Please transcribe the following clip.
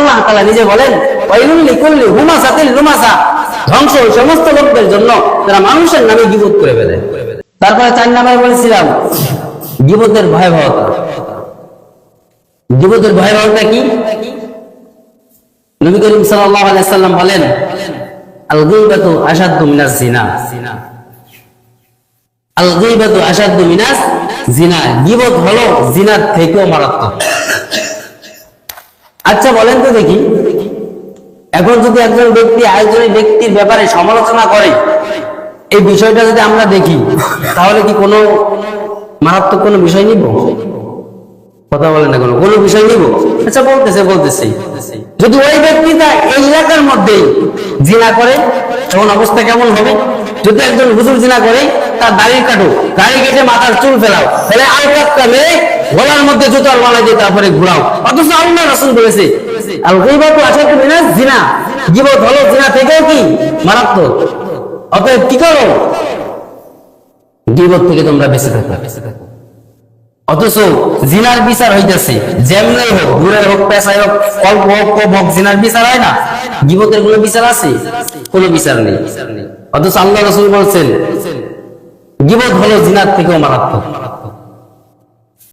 আল্লাহ তাআলা নিজে বলেন ধ্বংস ওই সমস্ত লোকদের জন্য যারা মানুষের নামে গিবত করে ফেলে। তারপরে চার নাম্বার বলেছিলাম, গিবতের ভয়াবহতা। গিবতের ভয়াবহতা কি? নবী করিম সাল্লাম বলেন জিনা। আল জিনা। হলো জিনার থেকেও মারাত্মক। আচ্ছা বলেন তো দেখি। এখন যদি একজন ব্যক্তি আরেকজনের ব্যক্তির ব্যাপারে সমালোচনা করে, এই বিষয়টা যদি আমরা দেখি, তাহলে কি কোনো মারাত্মক কোনো বিষয় নিব? কথা বলেন না কোনো কোনো বিষয় নিব? আচ্ছা বলতেছে বলতেছে। যদি ওই ব্যক্তিটা এই এলাকার মধ্যেই জিনা করে, তখন অবস্থা কেমন হবে? যদি একজন হুজুর জিনা করে, তার দাড়ি কাটো দাড়ি কেটে মাথার চুল ফেলাও, তাহলে একটা মেয়ে গলার মধ্যে জুতার মালা দিয়ে তারপরে ঘুরাও। অথচ আল্লাহ রাসূল বলেছে আশা করি না জিনা। জিনা থেকেও কি? মারাত্মক। অতএব কি করো? থেকে তোমরা বেঁচে থাকো। অথচ জিনার বিচার হইতেছে যেমনি হোক হোক হোক, অল্প হোক, কম হোক, জিনার বিচার হয় না? কোনো বিচার আছে? কোনো বিচার নেই। অথচ আল্লাহ রসুল বলছেন, গিবত হলো জিনার থেকেও মারাত্মক।